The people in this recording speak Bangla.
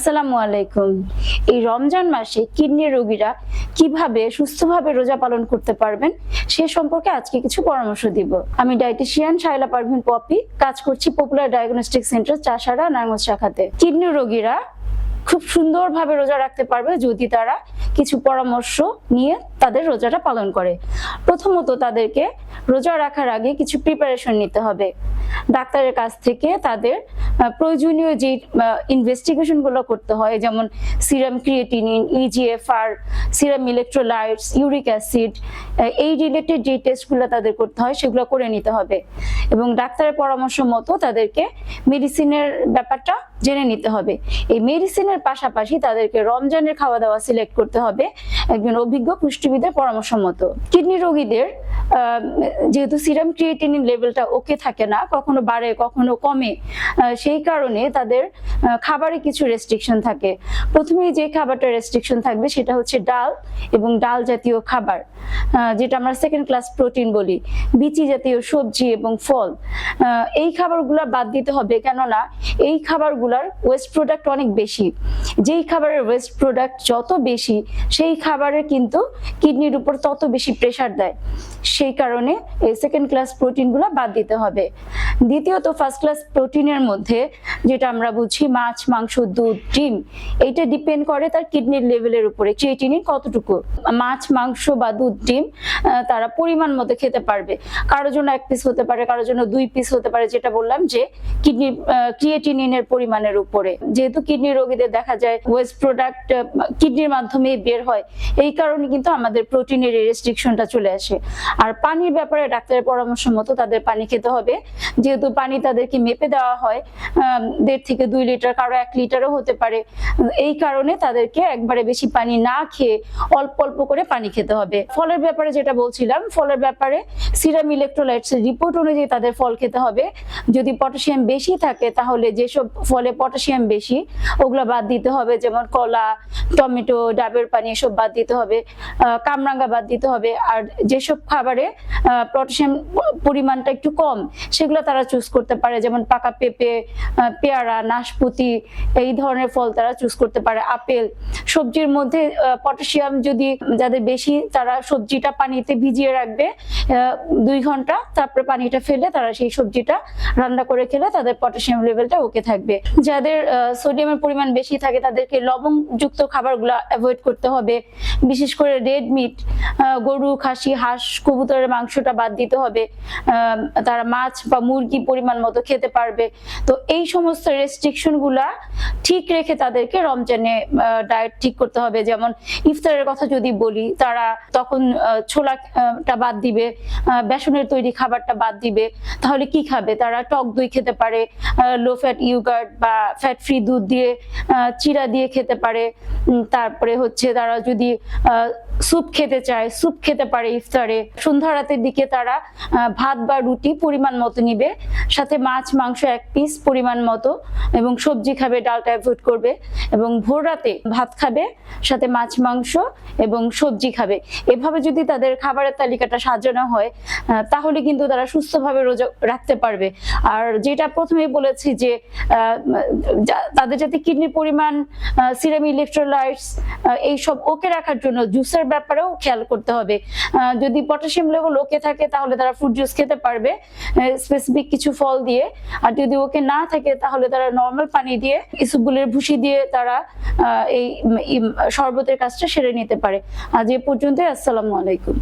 আসসালামু আলাইকুম। এই রমজান মাসে কিডনি রোগীরা কীভাবে সুস্থভাবে রোজা পালন করতে পারবেন, সে সম্পর্কে আজকে কিছু পরামর্শ দিব। আমি ডায়েটিশিয়ান শাইলা পারভিন পপি, কাজ করছি popular diagnostic centre Chashara, Narayanganj শাখাতে। কিডনি রোগীরা খুব সুন্দরভাবে রোজা রাখতে পারবে যদি তারা কিছু পরামর্শ নিয়ে তাদের রোজাটা পালন করে। প্রথমত তাদেরকে রোজা রাখার আগে কিছু প্রিপারেশন নিতে হবে। ডাক্তারের কাছ থেকে তাদের প্রয়োজনীয় যে ইনভেস্টিগেশনগুলো করতে হয়, যেমন serum creatinine eGFR serum electrolytes uric acid এই রিলেটেড যে টেস্টগুলো তাদের করতে হয়, সেগুলো করে নিতে হবে। এবং ডাক্তারের পরামর্শ মতো তাদেরকে মেডিসিনের ব্যাপারটা জেনে নিতে হবে। এই মেডিসিনের পাশাপাশি তাদেরকে রমজানের খাওয়া দাওয়া সিলেক্ট করতে হবে। একজন অভিজ্ঞ পুষ্টিবিদের পরামর্শ মতো কিডনি রোগীদের যেহেতু সিরাম ক্রিয়েটিনিন লেভেলটা ওকে থাকে না, কখনো বাড়ে, কখনো কমে সেই কারণে তাদের খাবারে কিছু রেস্ট্রিকশন থাকে। প্রথমেই যে খাবারটা রেস্ট্রিকশন থাকবে সেটা হচ্ছে ডাল এবং ডাল জাতীয় খাবার যেটা আমরা সেকেন্ড ক্লাস প্রোটিন বলি, বিচি জাতীয় সবজি এবং ফল। এই খাবারগুলো বাদ দিতে হবে কেননা, এই খাবারগুলোর ওয়েস্ট প্রোডাক্ট অনেক বেশি। যেই খাবারের ওয়েস্ট প্রোডাক্ট যত বেশি, সেই খাবারের কিন্তু কিডনির উপর তত বেশি প্রেসার দেয়। সেই কারণে এই সেকেন্ড ক্লাস প্রোটিনগুলো বাদ দিতে হবে। দ্বিতীয়ত ফার্স্ট ক্লাস প্রোটিনের মধ্যে যেটা আমরা বুঝি মাছ, মাংস, দুধ, ডিম, এইটা ডিপেন্ড করে তার কিডনির লেভেলের উপরে। ক্রিয়েটিনিন কতটুকু? মাছ, মাংস বা দুধ, ডিম তারা পরিমাণ মতো খেতে পারবে। কারোর জন্য এক পিস হতে পারে, কারোর জন্য দুই পিস হতে পারে, যেটা বললাম যে কিডনি ক্রিয়েটিনিনের পরিমাণের উপরে। যেহেতু কিডনি রোগীদের দেখা যায় ওয়েস্ট প্রোডাক্ট কিডনির মাধ্যমে বের হয়, এই কারণে কিন্তু আমাদের প্রোটিনের রেস্ট্রিকশনটা চলে আসে। আর পানির ব্যাপারে ডাক্তারের পরামর্শ মতো তাদের পানি খেতে হবে। যেহেতু পানি তাদেরকে মেপে দেওয়া হয় দেড় থেকে দুই লিটার, কারও এক লিটারও হতে পারে। এই কারণে তাদেরকে একবারে বেশি পানি না খেয়ে অল্প অল্প করে পানি খেতে হবে। ফলের ব্যাপারে যেটা বলছিলাম, ফলের ব্যাপারে সিরাম ইলেকট্রোলাইটস রিপোর্ট অনুযায়ী তাদের ফল খেতে হবে। যদি পটাশিয়াম বেশি থাকে, তাহলে যেসব ফলে পটাশিয়াম বেশি, ওগুলো বাদ দিতে হবে। যেমন কলা, টমেটো, ডাবের পানি এসব বাদ দিতে হবে। কামরাঙ্গা বাদ দিতে হবে। আর যেসব খাবারে পটাশিয়াম পরিমাণটা একটু কম, সেগুলো তারা চুজ করতে পারে। যেমন পাকা পেঁপে পেয়ারা, নাশপাতি, এই ধরনের ফল তারা চুজ করতে পারে। আপেল, সবজির মধ্যে পটাশিয়াম যদি যাদের বেশি, তারা সবজিটা পানিতে ভিজিয়ে রাখবে দুই ঘণ্টা, তারপরে পানিটা ফেলে তারা সেই সবজিটা রান্না করে খেলে তাদের পটাশিয়াম লেভেলটা ওকে থাকবে। যাদের সোডিয়ামের পরিমাণ বেশি থাকে, তাদেরকে লবণযুক্ত খাবারগুলো অ্যাভয়েড করতে হবে। বিশেষ করে রেড মিট গরু, খাসি, হাঁস, কবুতরের মাংসটা বাদ দিতে হবে। তারা মাছ বা মুরগি পরিমাণ মতো খেতে পারবে। তো এই সমস্ত রেস্ট্রিকশনগুলা ঠিক রেখে তাদেরকে রমজানে ডায়েট ঠিক করতে হবে। যেমন ইফতারের কথা যদি বলি, তারা তখন ছোলাটা বাদ দিবে বেসনের তৈরি খাবারটা বাদ দিবে। তাহলে কি খাবে? তারা টক দই খেতে পারে লো ফ্যাট ইউগার্ট বা ফ্যাট ফ্রি দুধ দিয়ে চিরা দিয়ে খেতে পারে। তারপরে হচ্ছে তারা যদি স্যুপ খেতে চায়, স্যুপ খেতে পারে ইফতারে। সন্ধ্যা রাতের দিকে তারা ভাত বা রুটি পরিমাণ মতো নিবে, সাথে মাছ, মাংস এক পিস পরিমাণ মতো এবং সবজি খাবে, ডালটা অ্যাভয়েড করবে এবং ভোর রাতে ভাত খাবে, সাথে মাছ, মাংস এবং সবজি খাবে। এভাবে যদি তাদের খাবারের তালিকাটা সাজানো হয় তাহলে কিন্তু তারা সুস্থভাবে রোজা রাখতে পারবে। আর যেটা প্রথমেই বলেছি যে তাদের যাতে কিডনির পরিমাণ সিরাম ইলেকট্রোলাইটস এইসব ওকে রাখার জন্য জুসের ব্যাপারেও খেয়াল করতে হবে। যদি পটাশিয়াম লেভেল ওকে থাকে, তাহলে তারা ফ্রুট জুস খেতে পারবে স্পেসিফিক কিছু ফল দিয়ে। আর যদি ওকে না থাকে, তাহলে তারা নর্মাল পানি দিয়ে ইসুবগুলের ভুসি দিয়ে তারা এই, শরবতের কাজটা সেরে নিতে পারে। আজ এ পর্যন্তই, আসসালামু আলাইকুম।